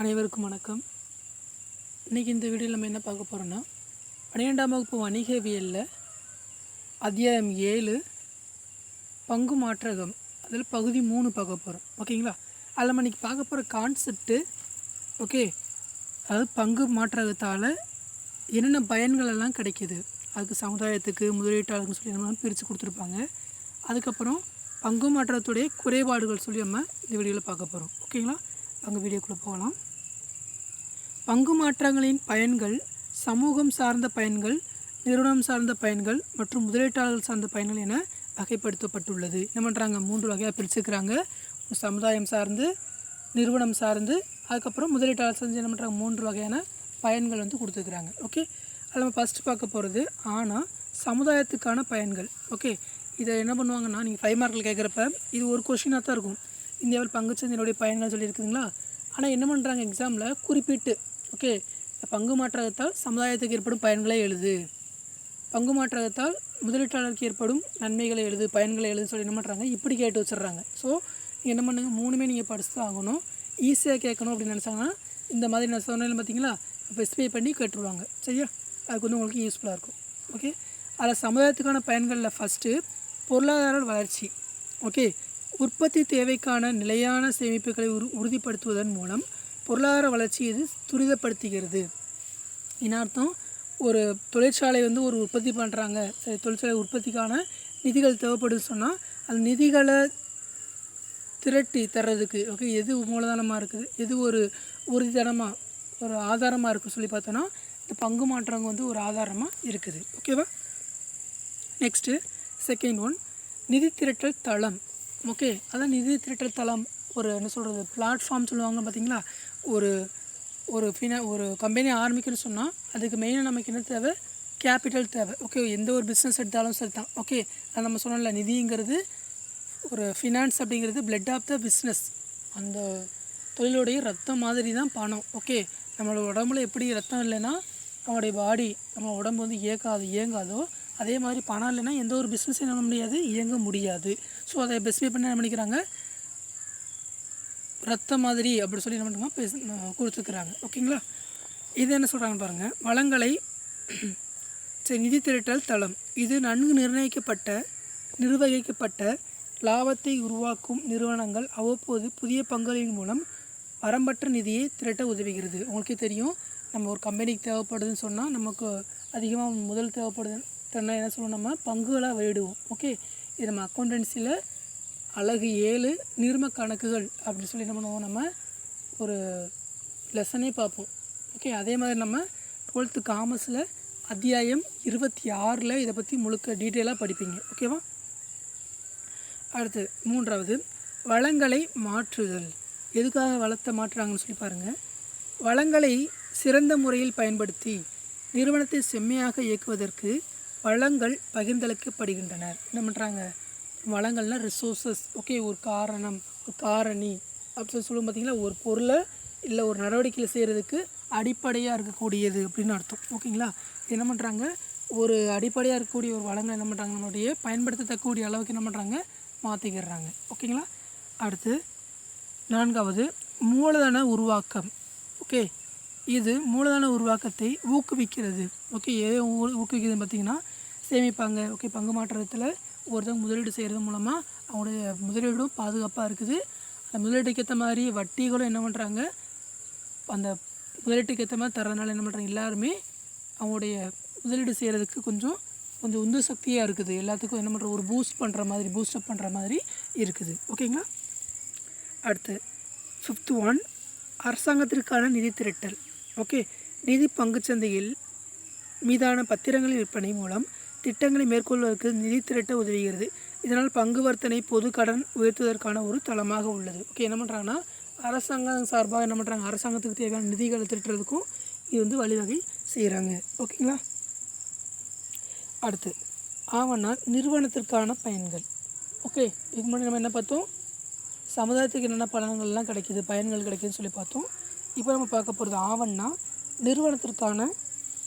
அனைவருக்கும் வணக்கம். இன்றைக்கி இந்த வீடியோவில் நம்ம என்ன பார்க்க போகிறோன்னா பன்னிரெண்டாம் வகுப்பு வணிகவியலில் அத்தியாயம் ஏழு பங்கு மாற்றகம். அதில் பகுதி மூணு பார்க்க போகிறோம் ஓகேங்களா அதில் நம்ம இன்றைக்கி பார்க்க போகிற கான்செப்ட்டு ஓகே அதாவது பங்கு மாற்றகத்தால் என்னென்ன பயன்கள் எல்லாம் கிடைக்கிது? அதுக்கு சமுதாயத்துக்கு முதலீட்டாளர்கள் சொல்லி நம்ம பிரித்து கொடுத்துருப்பாங்க. அதுக்கப்புறம் பங்கு மாற்றத்துடைய குறைபாடுகள் சொல்லி நம்ம இந்த வீடியோவில் பார்க்க போகிறோம் ஓகேங்களா அங்கே வீடியோக்குள்ளே போகலாம். பங்கு மாற்றங்களின் பயன்கள் சமூகம் சார்ந்த பயன்கள் நிறுவனம் சார்ந்த பயன்கள் மற்றும் முதலீட்டாளர்கள் சார்ந்த பயன்கள் என வகைப்படுத்தப்பட்டுள்ளது. என்ன பண்ணுறாங்க மூன்று வகையாக பிரிச்சுக்கிறாங்க. சமுதாயம் சார்ந்து நிறுவனம் சார்ந்து அதுக்கப்புறம் முதலீட்டாளர் சார்ந்து என்ன பண்ணுறாங்க மூன்று வகையான பயன்கள் வந்து கொடுத்துருக்குறாங்க. ஓகே? அதில் நம்ம ஃபஸ்ட்டு பார்க்க போகிறது ஆனால் சமுதாயத்துக்கான பயன்கள். ஓகே? இதை என்ன பண்ணுவாங்கன்னா நீங்கள் ஃபைவ் மார்க்கில் கேட்குறப்ப இது ஒரு கொஷினாக தான் இருக்கும். இந்தியாவில் பங்குச்சந்தையினுடைய பயன்கள் சொல்லியிருக்குதுங்களா? ஆனால் என்ன பண்ணுறாங்க எக்ஸாமில் குறிப்பிட்டு ஓகே. பங்கு மாற்றத்தால் சமுதாயத்துக்கு ஏற்படும் பயன்களை எழுது. பங்கு மாற்றத்தால் முதலீட்டாளருக்கு ஏற்படும் நன்மைகளை எழுது பயன்களை எழுது சொல்லி என்ன பண்ணுறாங்க இப்படி கேட்டு வச்சிடுறாங்க. ஸோ நீங்கள் என்ன பண்ணுங்கள் மூணுமே நீங்கள் படிச்சு தான் ஆகணும். ஈஸியாக கேட்கணும் அப்படின்னு நினச்சாங்கன்னா இந்த மாதிரி நான் சொன்னேன் பார்த்தீங்களா ஸ்பெசிஃபை பண்ணி கேட்டுருவாங்க. சரியா? அதுக்கு வந்து உங்களுக்கு யூஸ்ஃபுல்லாக இருக்கும். ஓகே அதில் சமுதாயத்துக்கான பயன்களில் ஃபஸ்ட்டு பொருளாதார வளர்ச்சி. ஓகே உற்பத்தி தேவைக்கான நிலையான சேமிப்புகளை உரு உறுதிப்படுத்துவதன் மூலம் பொருளாதார வளர்ச்சி இது துரிதப்படுத்துகிறது என்ன அர்த்தம் ஒரு தொழிற்சாலை வந்து ஒரு உற்பத்தி பண்ணுறாங்க சரி தொழிற்சாலை உற்பத்திக்கான நிதிகள் தேவைப்படுது சொன்னால் அந்த நிதிகளை திரட்டி தர்றதுக்கு ஓகே எது மூலதனமாக இருக்குது எது ஒரு உறுதித்தனமாக ஒரு ஆதாரமாக இருக்குது சொல்லி பார்த்தோன்னா இந்த பங்கு மாற்றங்க வந்து ஒரு ஆதாரமாக இருக்குது. ஓகேவா நெக்ஸ்ட்டு செகண்ட் ஒன் நிதி திரட்டல் தளம். ஓகே அதான் நிதி திரட்டல் தளம் ஒரு என்ன சொல்கிறது பிளாட்ஃபார்ம் சொல்லுவாங்க பார்த்தீங்களா ஒரு ஒரு ஃபினா ஒரு கம்பெனி ஆரம்பிக்கணும்னு சொன்னால் அதுக்கு மெயினாக நமக்கு என்ன தேவை? கேபிட்டல் தேவை. ஓகே எந்த ஒரு பிஸ்னஸ் எடுத்தாலும் சரி தான் ஓகே அது நம்ம சொன்னோம்ல நிதிங்கிறது ஒரு ஃபினான்ஸ் அப்படிங்கிறது பிளட் ஆஃப் த பிஸ்னஸ் அந்த தொழிலுடைய ரத்தம் மாதிரி தான் பணம். ஓகே நம்மளோட உடம்புல எப்படி ரத்தம் இல்லைன்னா நம்மளுடைய பாடி நம்ம உடம்பு வந்து இயக்காது இயங்காதோ அதே மாதிரி பணம் இல்லைன்னா எந்த ஒரு பிஸ்னஸ் என்ன பண்ண முடியாது இயங்க முடியாது. ஸோ அதை பெஸ்ட் பண்ண என்ன பண்ணிக்கிறாங்க ரத்த மாதிரி அப்படி சொல்லி என்ன பண்ணுறாங்க பேச கொடுத்துருக்குறாங்க ஓகேங்களா? இது என்ன சொல்கிறாங்கன்னு பாருங்கள் வளங்களை சரி நிதி திரட்டல் தளம். இது நன்கு நிர்ணயிக்கப்பட்ட நிர்வகிக்கப்பட்ட லாபத்தை உருவாக்கும் நிறுவனங்கள் அவ்வப்போது புதிய பங்களின் மூலம் வரம்பற்ற நிதியை திரட்ட உதவுகிறது. உங்களுக்கே தெரியும் நம்ம ஒரு கம்பெனிக்கு தேவைப்படுதுன்னு சொன்னால் நமக்கு அதிகமாக முதல் தேவைப்படுது தன்னை என்ன சொல்லுவோம் நம்ம? பங்குகளாக வெளியிடுவோம். ஓகே? இது நம்ம அக்கௌண்டன்சியில் அழகு ஏழு நீர்ம கணக்குகள் அப்படின்னு சொல்லி என்ன பண்ணுவோம்? நம்ம ஒரு லெசனே பார்ப்போம். ஓகே அதே மாதிரி நம்ம டுவெல்த்து காமர்ஸில் அத்தியாயம் இருபத்தி ஆறில் இதை பற்றி முழுக்க டீட்டெயிலாக படிப்பீங்க. ஓகேவா அடுத்து மூன்றாவது வளங்களை மாற்றுதல். எதுக்காக வளத்தை மாற்றுறாங்கன்னு சொல்லி பாருங்கள் வளங்களை சிறந்த முறையில் பயன்படுத்தி நிறுவனத்தை செம்மையாக இயக்குவதற்கு வளங்கள் பகிர்ந்தளிக்கப்படுகின்றன. என்ன பண்ணுறாங்க வளங்கள்னால் ரிசோர்ஸஸ் ஓகே ஒரு காரணம் ஒரு காரணி அப்படின்னு சொல்லி சொல்லுவோம் பார்த்தீங்களா ஒரு பொருளை இல்லை ஒரு நடவடிக்கையில் செய்கிறதுக்கு அடிப்படையாக இருக்கக்கூடியது அப்படின்னு அர்த்தம். ஓகேங்களா என்ன பண்ணுறாங்க ஒரு அடிப்படையாக இருக்கக்கூடிய ஒரு வளங்கள் என்ன பண்ணுறாங்க நம்மளுடைய பயன்படுத்தத்தக்கக்கூடிய அளவுக்கு என்ன பண்ணுறாங்க மாற்றிக்கிடுறாங்க ஓகேங்களா அடுத்து நான்காவது மூலதன உருவாக்கம். ஓகே இது மூலதன உருவாக்கத்தை ஊக்குவிக்கிறது. ஓகே எதை ஊ- ஊக்குவிக்குதுன்னு பார்த்தீங்கன்னா சேமிப்பாங்க. ஓகே பங்கு மாற்றத்தில் ஒருத்தவங்க முதலீடு செய்கிறது மூலமாக அவங்களுடைய முதலீடும் பாதுகாப்பாக இருக்குது. அந்த முதலீட்டுக்கு ஏற்ற மாதிரி வட்டிகளும் என்ன பண்ணுறாங்க அந்த முதலீட்டுக்கு ஏற்ற மாதிரி தர்றதுனால என்ன பண்ணுறாங்க எல்லாருமே அவங்களுடைய முதலீடு செய்கிறதுக்கு கொஞ்சம் கொஞ்சம் உந்து சக்தியாக இருக்குது. எல்லாத்துக்கும் என்ன பண்ணுற ஒரு பூஸ்ட் பண்ணுற மாதிரி பூஸ்டப் பண்ணுற மாதிரி இருக்குது. ஓகேங்களா அடுத்து ஃபிஃப்த் ஒன் அரசாங்கத்திற்கான நிதி திரட்டல். ஓகே நிதி பங்குச்சந்தையில் மீதான பத்திரங்களின் விற்பனை மூலம் திட்டங்களை மேற்கொள்வதற்கு நிதி திரட்ட உதவுகிறது. இதனால் பங்கு வர்த்தனை பொது கடன் உயர்த்துவதற்கான ஒரு தளமாக உள்ளது. ஓகே என்ன பண்ணுறாங்கன்னா அரசாங்கம் சார்பாக என்ன பண்ணுறாங்க அரசாங்கத்துக்கு தேவையான நிதிகளை திரட்டுறதுக்கும் இது வந்து வழிவகை செய்கிறாங்க ஓகேங்களா அடுத்து ஆவணால் நிறுவனத்திற்கான பயன்கள். ஓகே இதுக்கு முன்னாடி நம்ம என்ன பார்த்தோம்? சமுதாயத்துக்கு என்னென்ன பலன்கள்லாம் கிடைக்கிது பயன்கள் கிடைக்குதுன்னு சொல்லி பார்த்தோம். இப்போ நம்ம பார்க்க போகிறது ஆவணா நிறுவனத்திற்கான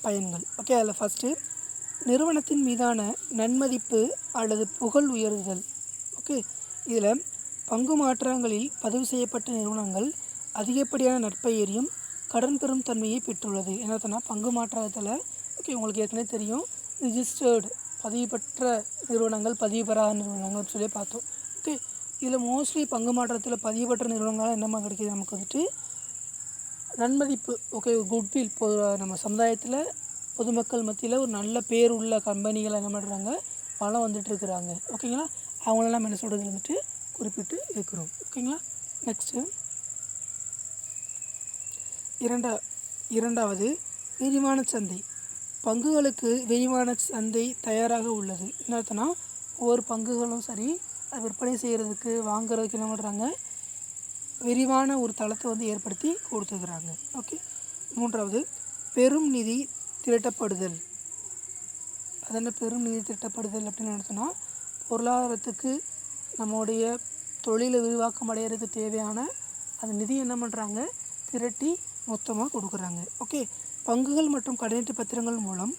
பயன்கள். ஓகே அதில் ஃபஸ்ட்டு நிறுவனத்தின் மீதான நன்மதிப்பு அல்லது புகழ் உயர்தல் ஓகே இதில் பங்கு மாற்றங்களில் பதிவு செய்யப்பட்ட நிறுவனங்கள் அதிகப்படியான நற்பெயரையும் கடன் பெறும் தன்மையை பெற்றுள்ளது. என்னத்தனா பங்கு மாற்றத்தில் ஓகே உங்களுக்கு ஏற்கனவே தெரியும் ரிஜிஸ்டர்டு பதிவு பெற்ற நிறுவனங்கள் பதிவு பெறாத நிறுவனங்கள் சொல்லி பார்த்தோம். ஓகே இதில் மோஸ்ட்லி பங்கு மாற்றத்தில் பதிவு பெற்ற நிறுவனங்களால் என்னமா கிடைக்கிது? நமக்கு வந்துட்டு நன்மதிப்பு ஓகே குட்வில் பொ நம்ம சமுதாயத்தில் பொதுமக்கள் மத்தியில் ஒரு நல்ல பேர் உள்ள கம்பெனிகளை என்ன பண்ணுறாங்க பணம் வந்துட்டு இருக்கிறாங்க. ஓகேங்களா அவங்களெல்லாம் என்ன சொல்கிறது வந்துட்டு குறிப்பிட்டு இருக்கிறோம். ஓகேங்களா நெக்ஸ்ட்டு இரண்டா இரண்டாவது விரிவான சந்தை. பங்குகளுக்கு விரிவான சந்தை தயாராக உள்ளது. என்ன அர்த்தம்னா ஒவ்வொரு பங்குகளும் சரி அதை விற்பனை செய்கிறதுக்கு வாங்குறதுக்கு என்ன பண்ணுறாங்க விரிவான ஒரு தளத்தை வந்து ஏற்படுத்தி கொடுத்துக்கிறாங்க ஓகே மூன்றாவது பெரும் நிதி திரட்டப்படுதல். அது என்ன பெரும் நிதி திரட்டப்படுதல் அப்படின்னு நினச்சோன்னா பொருளாதாரத்துக்கு நம்முடைய தொழிலை விரிவாக்கம் அடையிறதுக்கு தேவையான அந்த நிதி என்ன பண்ணுறாங்க? திரட்டி மொத்தமாக கொடுக்குறாங்க. ஓகே? பங்குகள் மற்றும் கடனீட்டு பத்திரங்கள் மூலம்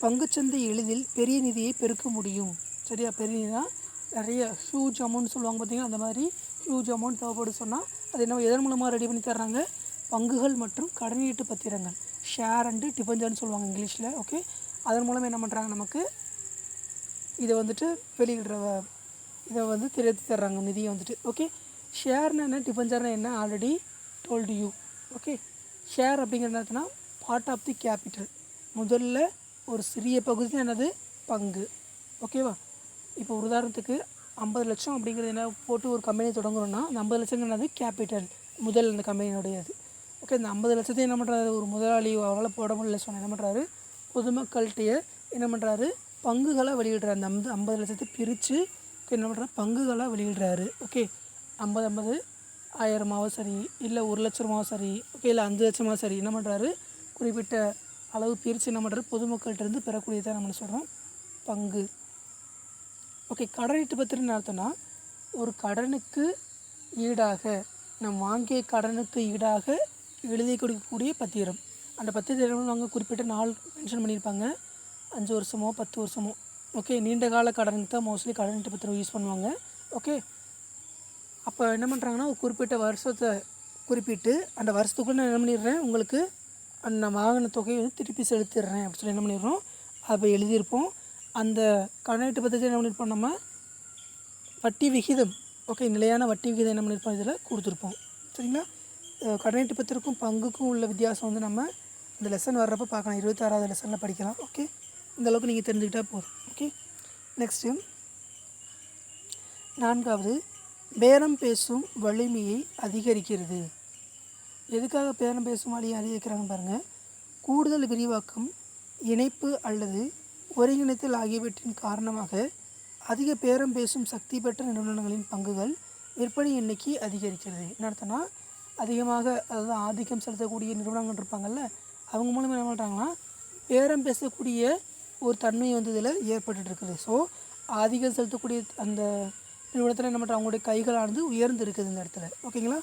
பங்குச்சந்தை எளிதில் பெரிய நிதியை பெருக்க முடியும். சரியா? பெரிய நிதினா நிறைய ஹியூஜ் அமௌண்ட் சொல்லுவாங்க பார்த்தீங்கன்னா அந்த மாதிரி ஹியூஜ் அமௌண்ட் தேவைப்படும் சொன்னால் அது என்ன எதன் மூலமாக ரெடி பண்ணி தர்றாங்க? பங்குகள் மற்றும் கடனீட்டு பத்திரங்கள். ஷேர் அண்டு டிபஞ்சர்னு சொல்லுவாங்க இங்கிலீஷில் ஓகே அதன் மூலம் என்ன பண்ணுறாங்க நமக்கு? இதை வந்துட்டு வெளியிடுற இதை வந்து தெரிவித்து தர்றாங்க நிதியை வந்துட்டு ஓகே ஷேர்னா என்ன? டிபஞ்சர்னா என்ன? Already told you okay share அப்படிங்கிறது என்னதுன்னா பார்ட் ஆஃப் தி கேபிட்டல் முதல்ல ஒரு சிறிய பகுதி என்னது? பங்கு ஓகேவா இப்போ ஒரு உதாரணத்துக்கு ஐம்பது லட்சம் அப்படிங்கிறது என்ன? போட்டு ஒரு கம்பெனி தொடங்குறோன்னா அந்த ஐம்பது லட்சம் என்னது? கேபிட்டல் முதல் அந்த கம்பெனியோடையது ஓகே இந்த ஐம்பது லட்சத்தையும் என்ன பண்ணுறாரு ஒரு முதலாளி அவரால் போட முடியல. சொன்ன என்ன பண்ணுறாரு பொதுமக்கள்கிட்டயே என்ன பண்ணுறாரு பங்குகளாக வெளியிடுறாரு. அந்த ஐம்பது ஐம்பது லட்சத்தை பிரித்து என்ன பண்ணுறாரு பங்குகளாக வெளியிடுறாரு. ஓகே ஐம்பது ஐம்பது ஆயிரமாவோ சரி இல்லை ஒரு லட்சமாவோ சரி ஓகே இல்லை அஞ்சு லட்சமாக சரி என்ன பண்ணுறாரு குறிப்பிட்ட அளவு பிரித்து என்ன பண்ணுறாரு பொதுமக்கள்கிட்டருந்து பெறக்கூடியதாக நம்ம சொல்கிறோம் பங்கு. ஓகே கடனீட்டு பத்திரம் அர்த்தம்னா ஒரு கடனுக்கு ஈடாக நம் வாங்கிய கடனுக்கு ஈடாக எழுதி கொடுக்கக்கூடிய பத்திரம். அந்த பத்திரம் அவங்க குறிப்பிட்ட நாள் மென்ஷன் பண்ணியிருப்பாங்க. அஞ்சு வருஷமோ பத்து வருஷமோ. ஓகே நீண்ட கால கடனுக்கு தான் மோஸ்ட்லி கடனீட்டு பத்திரம் யூஸ் பண்ணுவாங்க. ஓகே அப்போ என்ன பண்ணுறாங்கன்னா ஒரு குறிப்பிட்ட வருஷத்தை குறிப்பிட்டு அந்த வருஷத்துக்குள்ளே நான் என்ன பண்ணிடுறேன்? உங்களுக்கு அந்த வாகன தொகையை வந்து திருப்பி செலுத்திடுறேன். அப்படின்னு சொல்லி என்ன பண்ணிடுறோம்? அப்போ எழுதியிருப்போம். அந்த கடனீட்டு பத்திரத்தை என்ன பண்ணியிருப்போம் நம்ம? வட்டி விகிதம். ஓகே நிலையான வட்டி விகிதம் என்ன பண்ணியிருப்போம்? இதில் கொடுத்துருப்போம். சரிங்களா? அஹ் கடனீட்டு பத்திரக்கும் பங்குக்கும் உள்ள வித்தியாசம் வந்து நம்ம இந்த லெசன் வர்றப்போ பார்க்கலாம். இருபத்தாறாவது லெசனில் படிக்கலாம். ஓகே இந்த அளவுக்கு நீங்கள் தெரிஞ்சுக்கிட்டால் போதும். ஓகே நெக்ஸ்ட்டு நான்காவது பேரம் பேசும் வலிமையை அதிகரிக்கிறது. எதுக்காக பேரம் பேசும் வழியை அதிகரிக்கிறாங்கன்னு பாருங்கள் கூடுதல் விரிவாக்கம் இணைப்பு அல்லது ஒருங்கிணைத்தல் ஆகியவற்றின் காரணமாக அதிக பேரம் பேசும் சக்தி பெற்ற நிறுவனங்களின் பங்குகள் விற்பனை எண்ணிக்கை அதிகரிக்கிறது. என்ன அர்த்தம்னா அதிகமாக அதாவது ஆதிக்கம் செலுத்தக்கூடிய நிறுவனங்கள் இருப்பாங்கள்ல அவங்க மூலமாக என்ன பண்ணுறாங்கன்னா பேரம் பேசக்கூடிய ஒரு தன்மை வந்து இதில் ஏற்பட்டுட்டு இருக்குது ஸோ ஆதிக்கம் செலுத்தக்கூடிய அந்த நிறுவனத்தில் என்ன பண்ணுறாங்க அவங்களுடைய கைகளானது உயர்ந்து இருக்குது இந்த இடத்துல. ஓகேங்களா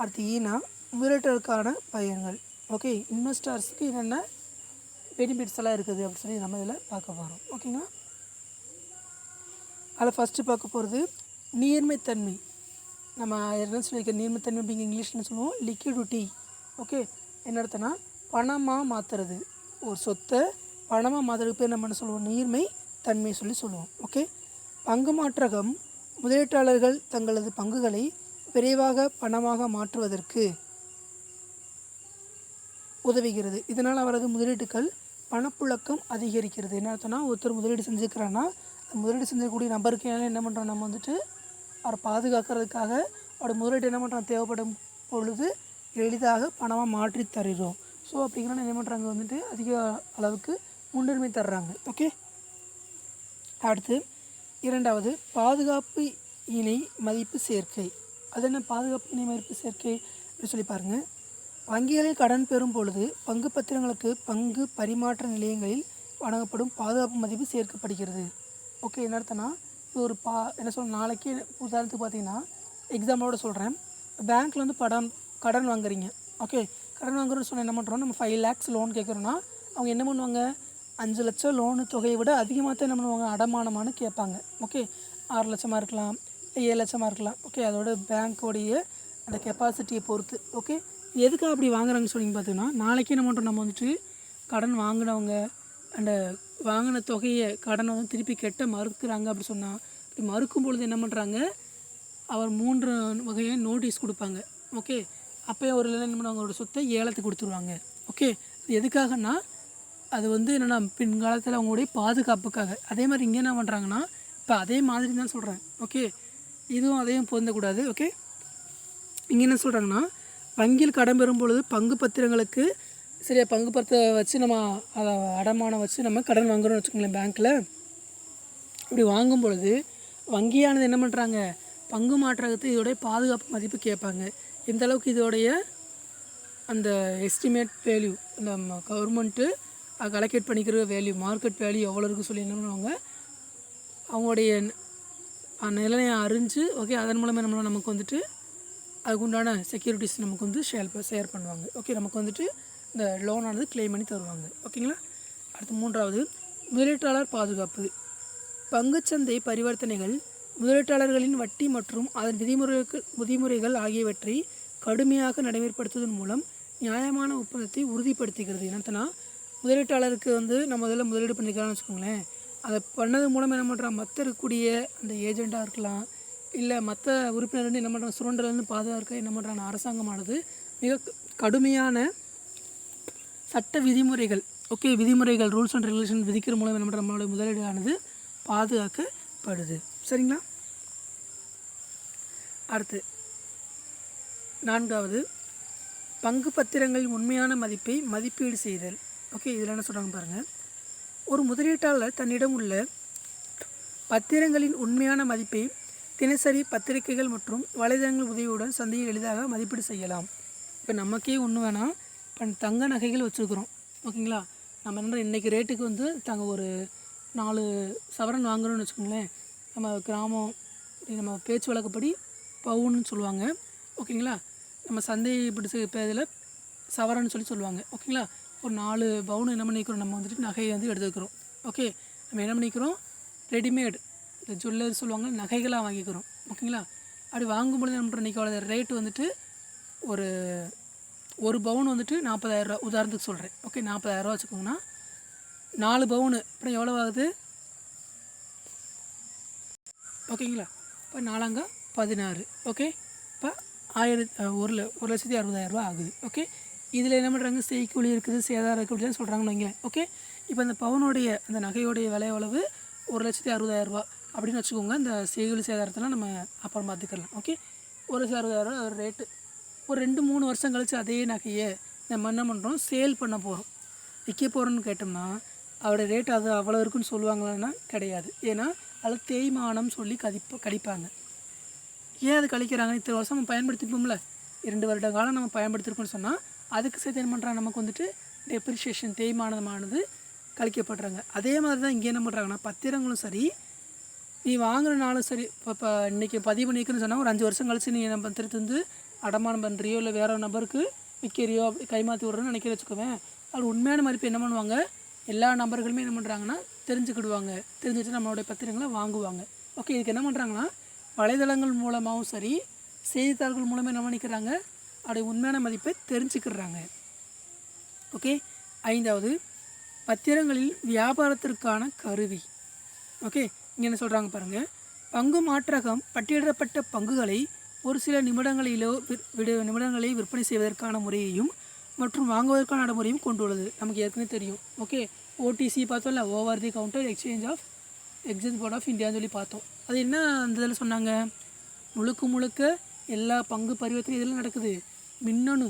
அடுத்து e ஈனா முதலீட்டருக்கான பயன்கள். ஓகே இன்வெஸ்டர்ஸுக்கு என்னென்ன பெனிஃபிட்ஸ் எல்லாம் இருக்குது அப்படின்னு சொல்லி நம்ம இதில் பார்க்க போகிறோம் ஓகேங்களா அதில் ஃபஸ்ட்டு பார்க்க போகிறது நீர்மைத்தன்மை. நம்ம என்ன சொல்லியிருக்க நீர்மத்தன்மை அப்படிங்கிற இங்கிலீஷில் சொல்லுவோம்? லிக்விடிட்டி ஓகே என்ன அர்த்தம்னா பணமாக மாற்றுறது ஒரு சொத்தை பணமாக மாற்றுறதுக்கு பேர் நம்ம என்ன சொல்லுவோம்? நீர்மை தன்மை சொல்லி சொல்லுவோம். ஓகே பங்கு மாற்றகம் முதலீட்டாளர்கள் தங்களது பங்குகளை விரைவாக பணமாக மாற்றுவதற்கு உதவுகிறது. இதனால் அவரது முதலீட்டுகள் பணப்புழக்கம் அதிகரிக்கிறது. என்ன அர்த்தம்னா ஒருத்தர் முதலீடு செஞ்சுக்கிறான்னா முதலீடு செஞ்சக்கூடிய நபருக்கு என்ன பண்ணுறோம் நம்ம வந்துட்டு அவரை பாதுகாக்கிறதுக்காக அவரோட முதலீடு என்ன பண்ணுறோம் தேவைப்படும் பொழுது எளிதாக பணமாக மாற்றி தருகிறோம். ஸோ அப்படிங்கிறனால என்ன பண்ணுறாங்க வந்துட்டு அதிக அளவுக்கு முன்னுரிமை தர்றாங்க. ஓகே அடுத்து இரண்டாவது பாதுகாப்பு இணை மதிப்பு சேர்க்கை. அது என்ன? பாதுகாப்பு இணை மதிப்பு சேர்க்கை அப்படின்னு சொல்லி பாருங்கள் வங்கிகளில் கடன் பெறும் பொழுது பங்கு பத்திரங்களுக்கு பங்கு பரிமாற்ற நிலையங்களில் வழங்கப்படும் பாதுகாப்பு மதிப்பு சேர்க்கப்படுகிறது. ஓகே என்ன அர்த்தம்னா இப்போ ஒரு பா என்ன சொல்ல நாளைக்கு உதாரணத்துக்கு பார்த்தீங்கன்னா எக்ஸாம்பிளோட சொல்கிறேன் பேங்க்கில் வந்து படம் கடன் வாங்குறீங்க. ஓகே கடன் வாங்குறோன்னு சொன்னால் என்ன பண்ணுறோம் நம்ம ஃபைவ் லேக்ஸ் லோன் கேட்குறோன்னா அவங்க என்ன பண்ணுவாங்க? அஞ்சு லட்சம் லோனு தொகையை விட அதிகமாக தான் என்ன பண்ணுவாங்க? அடமானமானு கேட்பாங்க. ஓகே ஆறு லட்சமாக இருக்கலாம் ஏழு லட்சமாக இருக்கலாம். ஓகே அதோட பேங்க்கோடைய அந்த கெப்பாசிட்டியை பொறுத்து. ஓகே எதுக்காக அப்படி வாங்குறாங்கன்னு சொன்னீங்க பார்த்தீங்கன்னா நாளைக்கு என்ன பண்ணுறோம் நம்ம வந்துட்டு கடன் வாங்கினவங்க அந்த வாங்கின தொகையை கடனை வந்து திருப்பி கெட்ட மறுக்கிறாங்க அப்படி சொன்னால் இப்படி மறுக்கும் பொழுது என்ன பண்ணுறாங்க அவர் மூன்று வகையை நோட்டீஸ் கொடுப்பாங்க. ஓகே அப்போயே ஒரு என்ன பண்ணுவாங்க? அவங்களோட சொத்தை ஏலத்துக்கு கொடுத்துருவாங்க. ஓகே அது எதுக்காகன்னா அது வந்து என்னென்னா பின்காலத்தில் அவங்களுடைய பாதுகாப்புக்காக. அதே மாதிரி இங்கே என்ன பண்ணுறாங்கன்னா இப்போ அதே மாதிரி தான் சொல்கிறேன் ஓகே இதுவும் அதையும் பொருந்தக்கூடாது. ஓகே இங்கே என்ன சொல்கிறாங்கன்னா வங்கியில் கடன் பெறும் பொழுது பங்கு பத்திரங்களுக்கு சரியா பங்கு பத்திரத்தை வச்சு நம்ம அதை அடமானம் வச்சு நம்ம கடன் வாங்குறோம்னு வச்சுக்கோங்களேன் பேங்க்கில் இப்படி வாங்கும் பொழுது வங்கியானது என்ன பண்ணுறாங்க பங்கு மாற்றத்தை இதோடைய பாதுகாப்பு மதிப்பு கேட்பாங்க. எந்த அளவுக்கு இதோடைய அந்த எஸ்டிமேட் வேல்யூ நம்ம கவர்மெண்ட்டு கலெக்டேட் பண்ணிக்கிற வேல்யூ மார்க்கெட் வேல்யூ எவ்வளோ இருக்குது சொல்லி என்ன பண்ணுவாங்க? அவங்களுடைய நிலையை அறிஞ்சு ஓகே அதன் மூலமாக நம்மளால் நமக்கு வந்துட்டு அதுக்குண்டான செக்யூரிட்டிஸ் நமக்கு வந்து ஷேர் ஷேர் பண்ணுவாங்க. ஓகே நமக்கு வந்துட்டு இந்த லோனானது க்ளைம் பண்ணி தருவாங்க. ஓகேங்களா? அடுத்து மூன்றாவது முதலீட்டாளர் பாதுகாப்பு. பங்குச்சந்தை பரிவர்த்தனைகள் முதலீட்டாளர்களின் வட்டி மற்றும் அதன் விதிமுறைகள் விதிமுறைகள் ஆகியவற்றை கடுமையாக நடைமுறைப்படுத்துவதன் மூலம் நியாயமான ஒப்பந்தத்தை உறுதிப்படுத்துகிறது. என்னத்தனா முதலீட்டாளருக்கு வந்து நம்ம முதல்ல முதலீடு பண்ணிக்கலாம்னு வச்சுக்கோங்களேன். அதை பண்ணது மூலம் என்ன பண்ணுறான் மற்ற இருக்கக்கூடிய அந்த ஏஜெண்ட்டாக இருக்கலாம் இல்லை மற்ற உறுப்பினர் என்ன பண்ணுறாங்க சுரண்டலேருந்து பாதுகாக்க என்ன பண்ணுறாங்க அரசாங்கமானது மிக கடுமையான சட்ட விதிமுறைகள். ஓகே விதிமுறைகள் ரூல்ஸ் அண்ட் ரெகுலேஷன் விதிக்கிற மூலம் என்ன பண்ணுற நம்மளுடைய முதலீடானது பாதுகாக்கப்படுது. சரிங்களா? அடுத்து நான்காவது பங்கு பத்திரங்களின் உண்மையான மதிப்பை மதிப்பீடு செய்தல். ஓகே இதில் என்ன சொல்கிறாங்க பாருங்கள் ஒரு முதலீட்டாளர் தன்னிடம் உள்ள பத்திரங்களின் உண்மையான மதிப்பை தினசரி பத்திரிகைகள் மற்றும் வலைதளங்கள் உதவியுடன் சந்தையில் எளிதாக மதிப்பீடு செய்யலாம். இப்போ நமக்கே ஒன்று வேணாம். இப்போ தங்க நகைகள் வச்சுருக்குறோம். ஓகேங்களா? நம்ம என்ன இன்றைக்கி ரேட்டுக்கு வந்து தங்க ஒரு நாலு சவரன் வாங்குறோம்னு வச்சுக்கோங்களேன். நம்ம கிராமம் நம்ம பேச்சு வழக்கப்படி பவுன்னு சொல்லுவாங்க. ஓகேங்களா? நம்ம சந்தை பிடிச்ச இப்போ சவரன்னு சொல்லி சொல்லுவாங்க. ஓகேங்களா? ஒரு நாலு பவுன் என்ன பண்ணிக்கிறோம்? நம்ம வந்துட்டு நகையை வந்து எடுத்துக்கிறோம். ஓகே? நம்ம என்ன பண்ணிக்கிறோம்? ரெடிமேட் இந்த ஜுவல்லர் சொல்லுவாங்க நகைகளாக வாங்கிக்கிறோம். ஓகேங்களா? அப்படி வாங்கும்பொழுது நம்ம இன்றைக்கி ரேட்டு வந்துட்டு ஒரு ஒரு பவுன் வந்துட்டு நாற்பதாயிரரூவா உதாரணத்துக்கு சொல்கிறேன் ஓகே நாற்பதாயிரரூவா வச்சுக்கோங்கன்னா நாலு பவுனு. அப்புறம் எவ்வளோ ஆகுது? ஓகேங்களா இப்போ நாலாங்க பதினாறு. ஓகே இப்போ ஆயிரத்தி ஒரு ஒரு லட்சத்தி அறுபதாயிரரூபா ஆகுது. ஓகே இதில் என்ன பண்ணுறாங்க செய்கூலி இருக்குது சேதாரம் இருக்குது அப்படின்னு சொல்கிறாங்கன்னு வைங்களேன். ஓகே இப்போ அந்த பவுனுடைய அந்த நகையோடைய விலை எவ்வளவு? ஒரு லட்சத்தி அறுபதாயிரரூபா அப்படின்னு வச்சுக்கோங்க இந்த செய்கூலி சேதாரத்தெல்லாம் நம்ம அப்புறம் பார்த்துக்கலாம். ஓகே ஒரு லட்சத்தி அறுபதாயிரரூபா ஒரு ரேட்டு ஒரு ரெண்டு மூணு வருஷம் கழித்து அதே நகையை நம்ம என்ன பண்ணுறோம் சேல் பண்ண போகிறோம் விற்க போகிறோன்னு கேட்டோம்னா அவருடைய ரேட் அது அவ்வளோ இருக்குன்னு சொல்லுவாங்களான்னா கிடையாது. ஏன்னா அதில் தேய்மானம் சொல்லி கதிப்ப கழிப்பாங்க ஏன் அது கழிக்கிறாங்க? இத்தனை வருஷம் நம்ம பயன்படுத்திப்போம்ல இரண்டு வருட காலம் நம்ம பயன்படுத்திருக்கோம்னு சொன்னால் அதுக்கு சேர்த்து என்ன பண்ணுறாங்க நமக்கு வந்துட்டு டெப்ரிஷியேஷன் தேய்மானமானது கழிக்கப்படுறாங்க அதே மாதிரி தான் இங்கே என்ன பண்ணுறாங்கன்னா பத்திரங்களும் சரி நீ வாங்குறனாலும் சரி இப்போ இப்போ இன்றைக்கி பதிவு பண்ணிக்கணும்னு சொன்னால் ஒரு அஞ்சு வருஷம் கழிச்சு நீ என்ன பத்திரத்து வந்து அடமானம் பண்ணுறியோ இல்லை வேற ஒரு நபருக்கு விற்கிறியோ அப்படி கைமாற்றி விட்றோன்னு நினைக்கிற வச்சுக்கோவேன். அது உண்மையான மதிப்பு என்ன பண்ணுவாங்க? எல்லா நபர்களுமே என்ன பண்ணுறாங்கன்னா தெரிஞ்சுக்கிடுவாங்க. தெரிஞ்சுட்டு நம்மளுடைய பத்திரங்களை வாங்குவாங்க. ஓகே இதுக்கு என்ன பண்ணுறாங்கன்னா வலைதளங்கள் மூலமாகவும் சரி செய்தித்தாள்கள் மூலமாக என்ன பண்ணிக்கிறாங்க? அப்படி உண்மையான மதிப்பை தெரிஞ்சுக்கிடுறாங்க. ஓகே ஐந்தாவது பத்திரங்களில் வியாபாரத்திற்கான கருவி. ஓகே இங்கே என்ன சொல்கிறாங்க பாருங்கள் பங்கு மாற்றகம் பட்டியலிடப்பட்ட பங்குகளை ஒரு சில நிமிடங்களிலோ விடு நிமிடங்களை விற்பனை செய்வதற்கான முறையையும் மற்றும் வாங்குவதற்கான நடைமுறையும் கொண்டுள்ளது. நமக்கு ஏற்கனவே தெரியும். ஓகே ஓடிசி பார்த்தோம்ல over the counter exchange of exchange board of இந்தியான்னு சொல்லி பார்த்தோம். அது என்ன அந்த இதில் சொன்னாங்க? முழுக்க முழுக்க எல்லா பங்கு பரிவர்த்தனை இதெல்லாம் நடக்குது. மின்னணு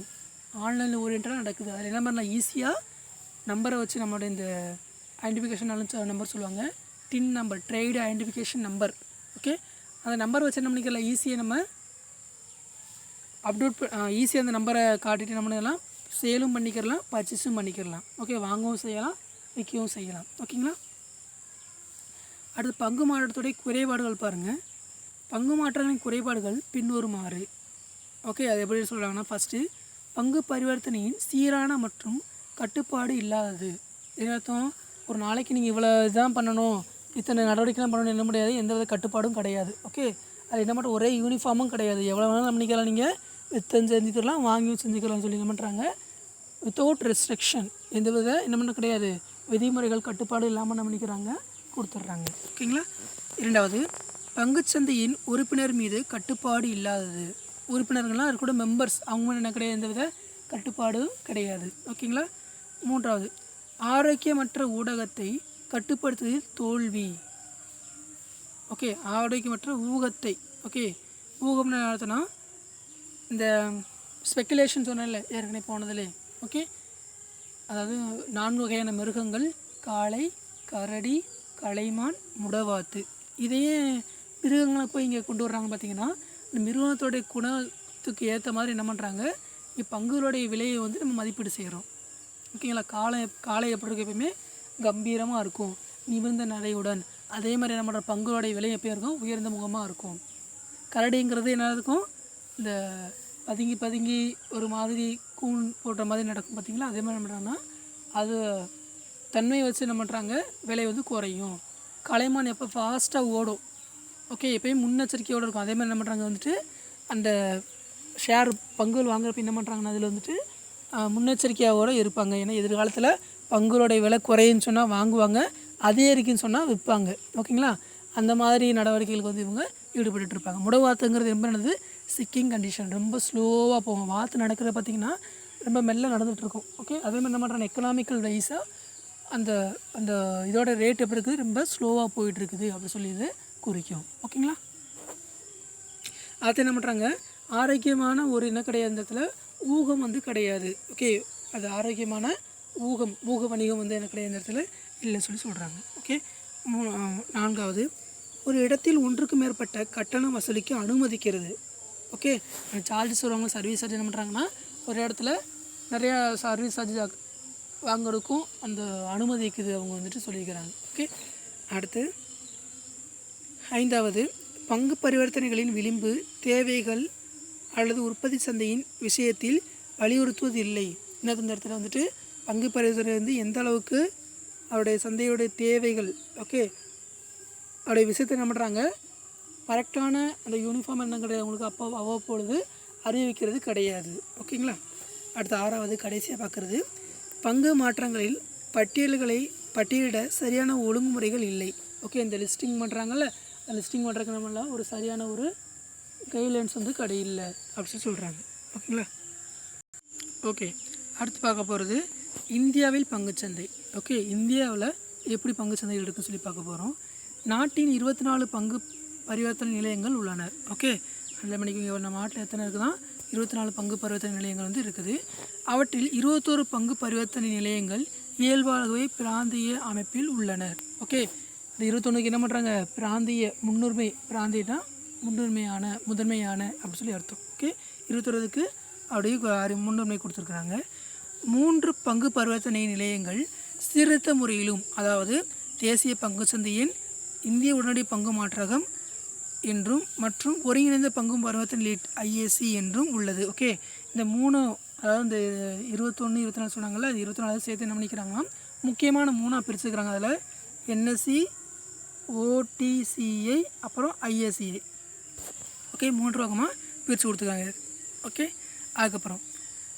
ஆன்லைனில் ஓரியன்டாக நடக்குது. அதில் என்ன பண்ணலாம் ஈஸியாக நம்பரை வச்சு நம்மளோட இந்த ஐடென்டிஃபிகேஷன் நம்பர் சொல்லுவாங்க. TIN number trade identification number okay அந்த நம்பர் வச்சு என்ன பண்ணிக்கலாம்? ஈஸியாக நம்ம அப்டேட் ஈஸியாக அந்த நம்பரை காட்டிட்டு நம்ம எல்லாம் சேலும் பண்ணிக்கிறலாம் பர்ச்சேஸும் பண்ணிக்கிறலாம். ஓகே வாங்கவும் செய்யலாம் விற்கவும் செய்யலாம். ஓகேங்களா அடுத்து பங்கு மாற்றத்துடைய குறைபாடுகள் பாருங்கள் பங்கு மாற்றங்களின் குறைபாடுகள் பின்வருமாறு ஓகே அது எப்படி சொல்கிறாங்கன்னா ஃபஸ்ட்டு பங்கு பரிவர்த்தனையின் சீரான மற்றும் கட்டுப்பாடு இல்லாதது. அர்த்தம்? ஒரு நாளைக்கு நீங்கள் இவ்வளோ இதுதான் பண்ணணும் இத்தனை நடவடிக்கைலாம் பண்ணணும் என்ன முடியாது எந்த வித கட்டுப்பாடும் கிடையாது. ஓகே அது என்ன மட்டும் ஒரே யூனிஃபார்மும் கிடையாது. எவ்வளோ வேணாலும் பண்ணிக்கலாம் நீங்கள் வித்தம் செஞ்சுக்கலாம் வாங்கியும் செஞ்சுக்கலாம்னு சொல்லி என்ன பண்ணுறாங்க வித்தவுட் ரெஸ்ட்ரிக்ஷன் எந்த வித என்ன பண்ண கிடையாது. விதிமுறைகள் கட்டுப்பாடு இல்லாமல் என்ன பண்ணிக்கிறாங்க? கொடுத்துட்றாங்க. ஓகேங்களா இரண்டாவது பங்குச்சந்தையின் உறுப்பினர் மீது கட்டுப்பாடு இல்லாதது. உறுப்பினர்கள்லாம் இருக்கக்கூட மெம்பர்ஸ் அவங்க என்ன கிடையாது எந்த வித கட்டுப்பாடும் கிடையாது. ஓகேங்களா மூன்றாவது ஆரோக்கியமற்ற ஊடகத்தை கட்டுப்படுத்துவதில் தோல்வி. ஓகே ஆரோக்கியமற்ற ஊகத்தை. ஓகே ஊகம்னு என்ன இந்த ஸ்பெக்குலேஷன் சொன்னல ஏற்கனவே போனதிலே ஓகே அதாவது நான்கு வகையான மிருகங்கள் காளை கரடி கலைமான் முடவாத்து. இதையே மிருகங்களை போய் இங்கே கொண்டு வர்றாங்க பார்த்தீங்கன்னா இந்த மிருகத்தோடைய குணத்துக்கு ஏற்ற மாதிரி என்ன பண்ணுறாங்க இப்போ பங்குகளுடைய விலையை வந்து நம்ம மதிப்பீடு செய்கிறோம் ஓகேங்களா காளை காளை எப்படி இருக்கு எப்பயுமே? கம்பீரமாக இருக்கும் நிமிர்ந்த நடையுடன். அதே மாதிரி என்ன பண்ணுற பங்குகளுடைய விலை எப்பயும் இருக்கும்? உயர்ந்த முகமாக இருக்கும். கரடிங்கிறது என்ன இருக்கும்? இந்த பதுங்கி பதுங்கி ஒரு மாதிரி கூன் போடுற மாதிரி நடக்கும் பார்த்திங்களா? அதே மாதிரி என்ன பண்ணுறாங்கன்னா அது தன்மையை வச்சு என்ன பண்ணுறாங்க விலை வந்து குறையும். கலைமான் எப்போ ஃபாஸ்ட்டாக ஓடும். ஓகே எப்பயும் முன்னெச்சரிக்கையோடு இருக்கும். அதே மாதிரி என்ன பண்ணுறாங்க வந்துட்டு அந்த ஷேர் பங்குகள் வாங்குறப்ப என்ன பண்ணுறாங்கன்னா அதில் வந்துட்டு ஆஹ், முன்னெச்சரிக்கையோடு இருப்பாங்க. ஏன்னா எதிர்காலத்தில் பங்குகளுடைய விலை குறையுன்னு சொன்னால் வாங்குவாங்க அதே இருக்குன்னு சொன்னால் விற்பாங்க. ஓகேங்களா அந்த மாதிரி நடவடிக்கைகளுக்கு வந்து இவங்க ஈடுபட்டுட்டு இருப்பாங்க. முடவாத்துங்கிறது ரொம்ப என்னது சிக்கிங் கண்டிஷன் ரொம்ப ஸ்லோவாக போகும் வாத்து நடக்கிறது பார்த்திங்கன்னா ரொம்ப மெல்ல நடந்துகிட்ருக்கும். ஓகே அதே மாதிரி என்ன பண்ணுறாங்க எக்கனாமிக்கல் வைஸாக அந்த அந்த இதோட ரேட் எப்படி இருக்குது? ரொம்ப ஸ்லோவாக போயிட்டுருக்குது அப்படின்னு அப்படி சொல்லி இது குறிக்கும். ஓகேங்களா? அடுத்து என்ன பண்ணுறாங்க ஆரோக்கியமான ஒரு என்ன கிடையாது இந்த இடத்துல? ஊகம் வந்து கிடையாது. ஓகே அது ஆரோக்கியமான ஊகம் ஊக வணிகம் வந்து என்ன கிடையாது இந்த இடத்துல? இல்லை சொல்லி சொல்கிறாங்க ஓகே நான்காவது ஒரு இடத்தில் ஒன்றுக்கு மேற்பட்ட கட்டணம் வசூலிக்க அனுமதிக்கிறது. ஓகே சார்ஜஸ் வரவங்க சர்வீஸ் சார்ஜ் என்ன பண்ணுறாங்கன்னா ஒரு இடத்துல நிறையா சர்வீஸ் சார்ஜ் வாங்குறதுக்கும் அந்த அனுமதிக்குது அவங்க வந்துட்டு சொல்லியிருக்கிறாங்க. ஓகே அடுத்து ஐந்தாவது பங்கு பரிவர்த்தனைகளின் விளிம்பு தேவைகள் அல்லது உற்பத்தி சந்தையின் விஷயத்தில் வலியுறுத்துவதில்லை. என்ன இந்த இடத்துல வந்துட்டு பங்கு பரிவர்த்தனை வந்து எந்த அளவுக்கு அவருடைய சந்தையுடைய தேவைகள் ஓகே அவருடைய விஷயத்தை என்ன பண்ணுறாங்க கரெக்டான அந்த யூனிஃபார்ம் என்ன கிடையாது. அவங்களுக்கு அப்போ அவ்வப்பொழுது அறிவிக்கிறது கிடையாது. ஓகேங்களா? அடுத்து ஆறாவது கடைசியாக பார்க்குறது பங்கு மாற்றங்களில் பட்டியல்களை பட்டியலிட சரியான ஒழுங்குமுறைகள் இல்லை. ஓகே இந்த லிஸ்டிங் பண்ணுறாங்கல்ல அந்த லிஸ்டிங் பண்ணுறதுக்கு நம்மள ஒரு சரியான ஒரு கைட்லைன்ஸ் வந்து கிடையில்லை அப்படின்னு சொல்கிறாங்க ஓகேங்களா? ஓகே அடுத்து பார்க்க போகிறது இந்தியாவில் பங்குச்சந்தை ஓகே இந்தியாவில் எப்படி பங்குச்சந்தைகள் இருக்குன்னு சொல்லி பார்க்க போகிறோம் நாட்டின் இருபத்தி நாலு பங்கு பரிவர்த்தனை நிலையங்கள் உள்ளன. ஓகே? அதில் மணிக்கு நம்ம நாட்டில் எத்தனை இருக்குதுன்னா இருபத்தி நாலு பங்கு பரிவர்த்தனை நிலையங்கள் வந்து இருக்குது. அவற்றில் இருபத்தோரு பங்கு பரிவர்த்தனை நிலையங்கள் இயல்பாகவே பிராந்திய அமைப்பில் உள்ளனர் ஓகே? இந்த இருபத்தொன்றுக்கு என்ன பண்ணுறாங்க பிராந்திய முன்னுரிமை பிராந்தியனா முன்னுரிமையான முதன்மையான அப்படின்னு சொல்லி அர்த்தம். ஓகே? இருபத்தொருதுக்கு அப்படியே முன்னுரிமை கொடுத்துருக்குறாங்க. மூன்று பங்கு பரிவர்த்தனை நிலையங்கள் சீர்திருத்த முறையிலும் அதாவது தேசிய பங்கு சந்தையின் இந்திய உடனடி பங்கு மாற்றகம் என்றும் மற்றும் ஒருங்கிணைந்த பங்கு பரிவர்த்தனை லீட் ஐஏசி என்றும் உள்ளது. ஓகே இந்த மூணு அதாவது இந்த இருபத்தொன்று இருபத்தி நாலு சொன்னாங்கல்ல அது இருபத்தி நாலு சேர்த்து என்ன பண்ணிக்கிறாங்கன்னா முக்கியமான மூணாக பிரிச்சுக்கிறாங்க. அதில் என்எஸ்சி ஓடிசிஐ அப்புறம் ஐஏசிஐ ஓகே மூன்று ரகமாக பிரித்து கொடுத்துருக்காங்க ஓகே அதுக்கப்புறம்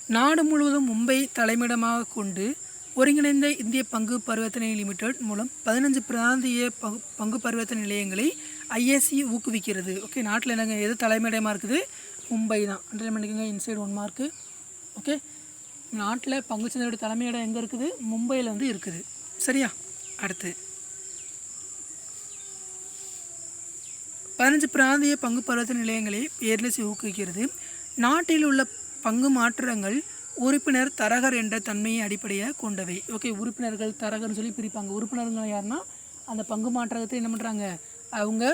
நாடு முழுவதும் மும்பை தலைமையிடமாக கொண்டு ஒருங்கிணைந்த இந்திய பங்கு பரிவர்த்தனை லிமிடெட் மூலம் பதினஞ்சு பிராந்திய பங்கு பங்கு பரிவர்த்தனை நிலையங்களை ஐஎஸ்சி ஊக்குவிக்கிறது. ஓகே நாட்டில் என்னங்க எது தலைமையிடமாக இருக்குது? மும்பை தான். அண்டர்லைன் பண்ணிக்கோங்க இன்சைடு ஒன் மார்க்கு ஓகே நாட்டில் பங்குச்சந்தையோட தலைமையிடம் எங்கே இருக்குது? மும்பையில் வந்து இருக்குது. சரியா? அடுத்து. பதினஞ்சு பிராந்திய பங்கு பரிவர்த்தனை நிலையங்களை ஏர்லசி ஊக்குவிக்கிறது. நாட்டில் உள்ள பங்கு மாற்றங்கள் உறுப்பினர் தரகர் என்ற தன்மையை அடிப்படையாக கொண்டவை. ஓகே உறுப்பினர்கள் தரகர்னு சொல்லி பிரிப்பாங்க. உறுப்பினர்கள் யாருன்னா அந்த பங்கு மாற்றத்தை என்ன பண்ணுறாங்க அவங்க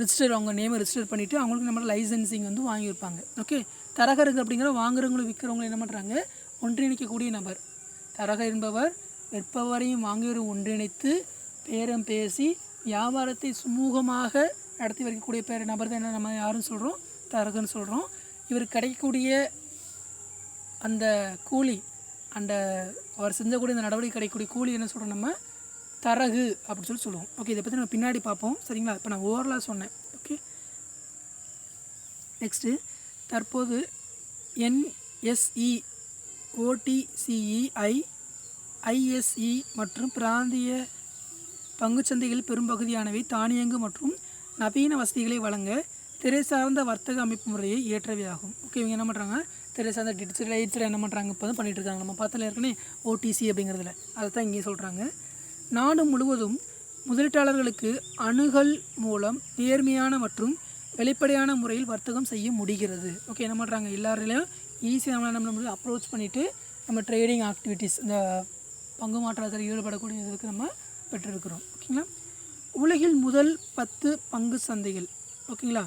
ரிஜிஸ்டர் அவங்க நேமை ரிஜிஸ்டர் பண்ணிவிட்டு அவங்களுக்கு நம்ம லைசன்சிங் வந்து வாங்கியிருப்பாங்க. ஓகே தரகருக்கு அப்படிங்கிற வாங்குறவங்களும் விற்கிறவங்களும் என்ன பண்ணுறாங்க ஒன்றிணைக்கக்கூடிய நபர். தரகர் என்பவர் விற்பவரையும் வாங்கியவரையும் ஒன்றிணைத்து பேரம் பேசி வியாபாரத்தை சுமூகமாக நடத்தி வைக்கக்கூடிய பேர் நபர் தான் என்ன? நம்ம யாருன்னு சொல்கிறோம் தரகர்னு சொல்கிறோம் இவர் கிடைக்கக்கூடிய அந்த கூலி அந்த அவர் செஞ்சக்கூடிய அந்த நடவடிக்கை கிடைக்கக்கூடிய கூலி என்ன சொல்கிறோம் நம்ம? தரகு அப்படின்னு சொல்லி சொல்லுவோம். ஓகே இதை பற்றி நம்ம பின்னாடி பார்ப்போம். சரிங்களா? இப்போ நான் ஓவரலாக சொன்னேன். ஓகே நெக்ஸ்ட்டு தற்போது என்எஸ்இ ஓடிசிஇஐ ஐஎஸ்இ மற்றும் பிராந்திய பங்குச்சந்தைகளில் பெரும்பகுதியானவை தானியங்கு மற்றும் நவீன வசதிகளை வழங்க திரை சார்ந்த வர்த்தக அமைப்பு முறையை ஏற்றவையாகும் ஓகே இவங்க என்ன பண்ணுறாங்க திரை சார்ந்த டிஜிட்டல் எய்ட்ஸில் என்ன பண்ணுறாங்க இப்போ தான் பண்ணிட்டு இருக்காங்க. நம்ம பார்த்தல ஏற்கனவே ஓடிசி அப்படிங்கிறதுல. அதை தான் இங்கே சொல்கிறாங்க நாடு முழுவதும் முதலீட்டாளர்களுக்கு அணுகல் மூலம் நேர்மையான மற்றும் வெளிப்படையான முறையில் வர்த்தகம் செய்ய முடிகிறது. ஓகே என்ன பண்ணுறாங்க எல்லாரிலையும் ஈஸியாக நம்மளை நம்ம வந்து அப்ரோச் பண்ணிவிட்டு நம்ம ட்ரேடிங் ஆக்டிவிட்டீஸ் இந்த பங்கு மாற்றத்தில் ஈடுபடக்கூடிய இதுக்கு நம்ம பெற்றிருக்கிறோம். ஓகேங்களா உலகில் முதல் பத்து பங்கு சந்தைகள். ஓகேங்களா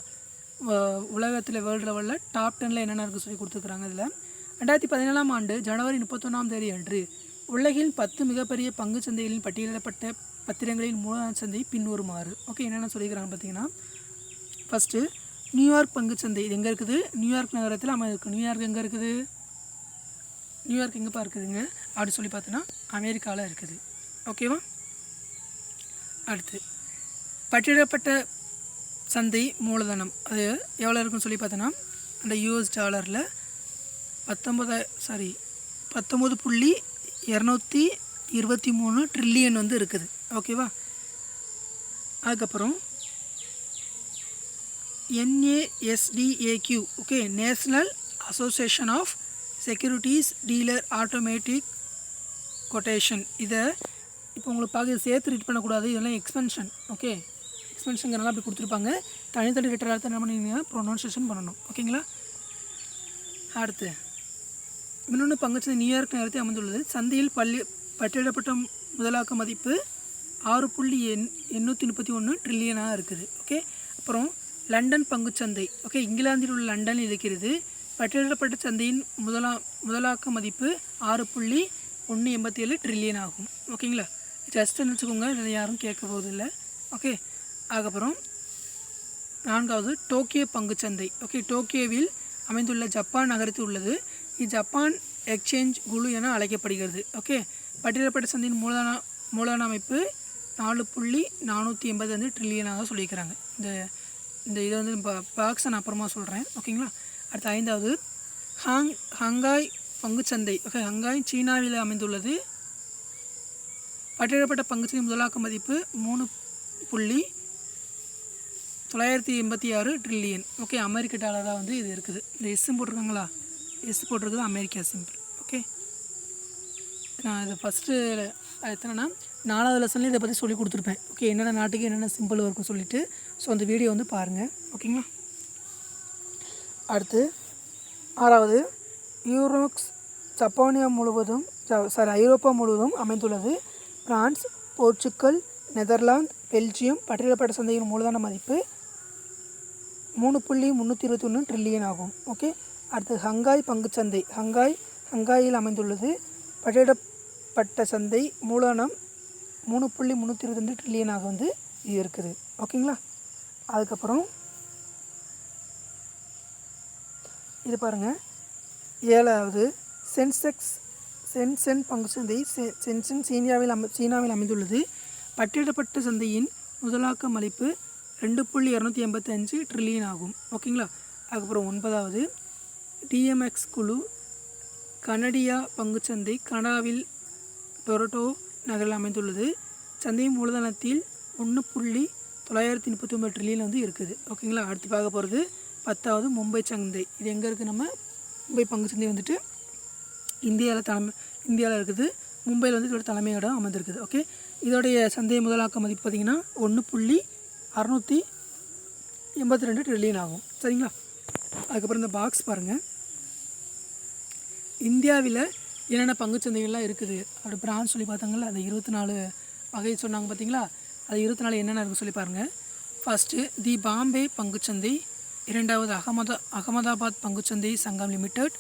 உலகத்தில் வேர்ல்டு லெவலில் டாப் டெனில் என்னென்ன இருக்குது சொல்லி கொடுத்துருக்குறாங்க இதில்? ரெண்டாயிரத்தி பதினேழாம் ஆண்டு ஜனவரி முப்பத்தொன்னாம் தேதி அன்று உலகின் பத்து மிகப்பெரிய பங்கு சந்தைகளின் பட்டியலிடப்பட்ட பத்திரங்களின் மூலதன சந்தை பின்வருமாறு. ஓகே என்னென்ன சொல்லிக்கிறாங்க பார்த்தீங்கன்னா ஃபஸ்ட்டு நியூயார்க் பங்கு சந்தை. இது எங்கே இருக்குது? நியூயார்க் நகரத்தில் அமை நியூயார்க் எங்கே இருக்குது? நியூயார்க் எங்கேப்பா இருக்குதுங்க? அப்படின்னு சொல்லி பார்த்தோன்னா அமெரிக்காவில் இருக்குது. ஓகேவா அடுத்து பட்டியலிடப்பட்ட சந்தை மூலதனம். அது எவ்வளோ இருக்குன்னு சொல்லி பார்த்தோன்னா அந்த யூஎஸ் டாலரில் பத்தொம்பது சாரி பத்தொம்பது புள்ளி இரநூத்தி இருபத்தி மூணு ட்ரில்லியன் வந்து இருக்குது. ஓகேவா அதுக்கப்புறம் NASDAQ okay national association of securities dealer automatic quotation இதை இப்போ உங்களுக்கு பார்க்க சேர்த்து ரீட் பண்ணக்கூடாது. இதெல்லாம் எக்ஸ்பென்ஷன் ஓகே எக்ஸ்பென்ஷனுங்கிறனால அப்படி கொடுத்துருப்பாங்க. தனித்தனி லெட்டர் என்ன பண்ணீங்க ப்ரொனவுன்சியேஷன் பண்ணணும். ஓகேங்களா அடுத்து இன்னொன்று பங்குச்சந்தை நியூயார்க் நகரத்தில் அமைந்துள்ளது. சந்தையில் பள்ளி பட்டியலிடப்பட்ட முதலாக்க மதிப்பு ஆறு புள்ளி எண் எண்ணூற்றி முப்பத்தி ஒன்று ட்ரில்லியனாக இருக்குது. ஓகே அப்புறம் லண்டன் பங்குச்சந்தை. ஓகே இங்கிலாந்தில் உள்ள லண்டனில் இருக்கிறது. பட்டியலிடப்பட்ட சந்தையின் முதலா முதலாக்க மதிப்பு ஆறு புள்ளி ஒன்று எண்பத்தி ஏழு ட்ரில்லியன் ஆகும் ஓகேங்களா ஜஸ்ட் நினச்சிக்கோங்க இதில் யாரும் கேட்க போவதில்லை ஓகே அதுக்கப்புறம் நான்காவது டோக்கியோ பங்குச்சந்தை. ஓகே டோக்கியோவில் அமைந்துள்ள ஜப்பான் நகரத்தில் உள்ளது. இஜப்பான் எக்ஸ்சேஞ்ச் குழு என அழைக்கப்படுகிறது. ஓகே. பட்டியலப்பட்ட சந்தையின் மூலதன மூலதன அமைப்பு நாலு புள்ளி நானூற்றி எண்பது வந்து ட்ரில்லியனாக சொல்லியிருக்கிறாங்க. இந்த இந்த இதை வந்து பாக்ஸை நான் அப்புறமா சொல்கிறேன் ஓகேங்களா? அடுத்து ஐந்தாவது. ஹாங் ஹங்காய் பங்குச்சந்தை. ஓகே ஹங்காய் சீனாவில் அமைந்துள்ளது. பட்டியலப்பட்ட பங்குச்சந்தை முதலாக்க மதிப்பு மூணு புள்ளி தொள்ளாயிரத்தி எண்பத்தி ஆறு ட்ரில்லியன் ஓகே அமெரிக்க டாலராக வந்து இது இருக்குது. இந்த எஸ்ஸும் போட்டிருக்காங்களா? எஸ் போட்டிருக்குது அமெரிக்கா சிம்பிள் ஓகே நான் இது ஃபஸ்ட்டு எத்தனைனா நாலாவது லெசன்லேயும் இதை பற்றி சொல்லி கொடுத்துருப்பேன். ஓகே என்னென்ன நாட்டுக்கு என்னென்ன சிம்பிள் இருக்கும் சொல்லிவிட்டு ஸோ அந்த வீடியோ வந்து பாருங்கள் ஓகேங்களா அடுத்து ஆறாவது யூரோக்ஸ் ஜப்பானியா முழுவதும் சாரி ஐரோப்பா முழுவதும் அமைந்துள்ளது. பிரான்ஸ் போர்ச்சுக்கல் நெதர்லாந்து பெல்ஜியம் பட்டியலப்பட்ட சந்தையின் மூலதன மதிப்பு மூணு புள்ளி முந்நூற்றி இருபத்தி ஒன்று ட்ரில்லியன் ஆகும். ஓகே அடுத்து ஹங்காய் பங்குச்சந்தை. ஹங்காய் ஹங்காயில் அமைந்துள்ளது. பட்டியிடப்பட்ட சந்தை மூலதனம் மூணு புள்ளி முந்நூற்றி இருபத்தஞ்சு ட்ரில்லியனாக வந்து இது இருக்குது. ஓகேங்களா? அதுக்கப்புறம் இது பாருங்கள் ஏழாவது சென்செக்ஸ் சென்சென் பங்குச்சந்தை செ சென்சென் சீனியாவில் அமை சீனாவில் அமைந்துள்ளது. பட்டியலிடப்பட்ட சந்தையின் முதலாக்க மதிப்பு ரெண்டு புள்ளி இரநூத்தி எண்பத்தஞ்சு ட்ரில்லியன் ஆகும் ஓகேங்களா? அதுக்கப்புறம் ஒன்பதாவது டிஎம்எக்ஸ் குழு கனடியா பங்குச்சந்தை கனடாவில் டொரட்டோ நகரில் அமைந்துள்ளது. சந்தை மூலதனத்தில் ஒன்று புள்ளி தொள்ளாயிரத்தி முப்பத்தி ஒம்பது ட்ரில்லியன் வந்து இருக்குது. ஓகேங்களா அடுத்து பார்க்க போகிறது பத்தாவது மும்பை சந்தை. இது எங்கே இருக்குது நம்ம? மும்பை பங்குச்சந்தை வந்துட்டு இந்தியாவில் தலைமை இந்தியாவில் இருக்குது. மும்பையில் வந்து இதோட தலைமையிடம் அமைந்திருக்குது. ஓகே இதோடைய சந்தை முதலாக்க மதிப்பு பார்த்திங்கன்னா ஒன்று புள்ளி அறநூற்றி எண்பத்தி ரெண்டு ட்ரில்லியன் ஆகும். சரிங்களா? அதுக்கப்புறம் இந்த பாக்ஸ் பாருங்கள் இந்தியாவில் என்னென்ன பங்குச்சந்தைகள்லாம் இருக்குது? அப்படி பிரான்ச் சொல்லி பார்த்தாங்களா அந்த இருபத்தி நாலு வகை சொன்னாங்க பார்த்தீங்களா அது இருபத்தி நாலு என்னென்ன இருக்குன்னு சொல்லி பாருங்கள் ஃபஸ்ட்டு தி பாம்பே பங்குச்சந்தை. இரண்டாவது அகமதா அகமதாபாத் பங்குச்சந்தை சங்கம் லிமிடெட்.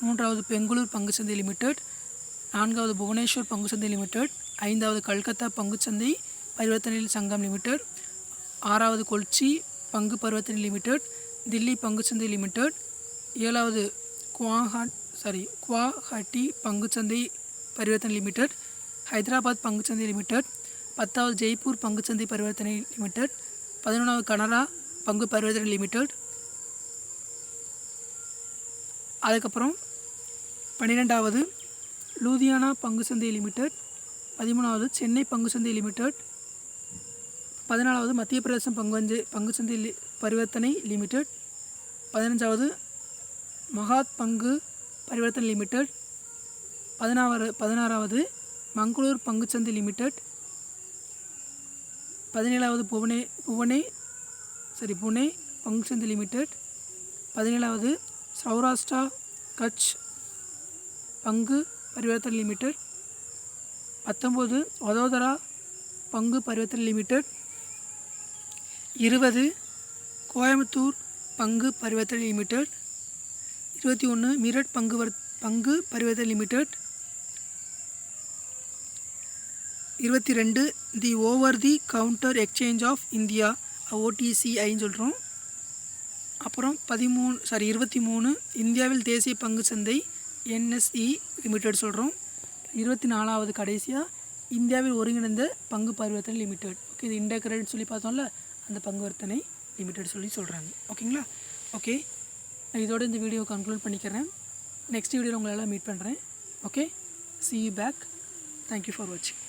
மூன்றாவது பெங்களூர் பங்குச்சந்தை லிமிடெட். நான்காவது புவனேஸ்வர் பங்குச்சந்தை லிமிடெட். ஐந்தாவது கல்கத்தா பங்குச்சந்தை பரிவர்த்தனை சங்கம் லிமிடெட். ஆறாவது கொல்ச்சி பங்கு பரிவர்த்தனை லிமிடெட். தில்லி பங்குச்சந்தை லிமிடெட். ஏழாவது குவாஹாட் சாரி குவாஹாட்டி பங்குச்சந்தை பரிவர்த்தனை லிமிடெட் ஹைதராபாத் பங்குச்சந்தை லிமிடெட் பத்தாவது ஜெய்ப்பூர் பங்குச்சந்தை பரிவர்த்தனை லிமிடெட் பதினொன்றாவது கனரா பங்கு பரிவர்த்தனை லிமிடெட் அதுக்கப்புறம் பன்னிரெண்டாவது லூதியானா பங்கு சந்தை லிமிடெட் பதிமூணாவது சென்னை பங்கு சந்தை லிமிடெட் பதினாலாவது மத்திய பிரதேசம் பங்குவஞ்சு பங்கு சந்தை பரிவர்த்தனை லிமிடெட் பதினஞ்சாவது மகாத் பங்கு பரிவர்த்தனை லிமிடெட். பதினாறு பதினாறாவது மங்களூர் பங்குச்சந்தை லிமிடெட். பதினேழாவது புவனே புவனே சரி புனே பங்குச்சந்தை லிமிடெட். பதினேழாவது சௌராஷ்டிரா கட்ச் பங்கு பரிவர்த்தனை லிமிடெட். பத்தொம்போது வதோதரா பங்கு பரிவர்த்தனை லிமிடெட். இருபது கோயம்புத்தூர் பங்கு பரிவர்த்தனை லிமிடெட். இருபத்தி ஒன்று மீரட் பங்கு வர் பங்கு பரிவர்த்தனை லிமிடெட். இருபத்தி ரெண்டு the over the counter exchange of India ஓடிசிஐன்னு சொல்கிறோம் அப்புறம் பதிமூணு சாரி இருபத்தி மூணு இந்தியாவில் தேசிய பங்கு சந்தை என்எஸ்இ லிமிடெட் சொல்கிறோம் இருபத்தி நாலாவது கடைசியாக இந்தியாவில் ஒருங்கிணைந்த பங்கு பரிவர்த்தனை லிமிடெட். ஓகே இது இண்டியா கிரெடிட் சொல்லி பார்த்தோம்ல அந்த பங்கு வர்த்தனை லிமிடெட் சொல்லி சொல்கிறாங்க ஓகேங்களா? ஓகே இதோட இந்த வீடியோ கன்க்ளூட் பண்ணிக்கிறேன். நெக்ஸ்ட் வீடியோவில் உங்களெல்லாம் மீட் பண்ணுறேன் okay see you back thank you for வாட்சிங்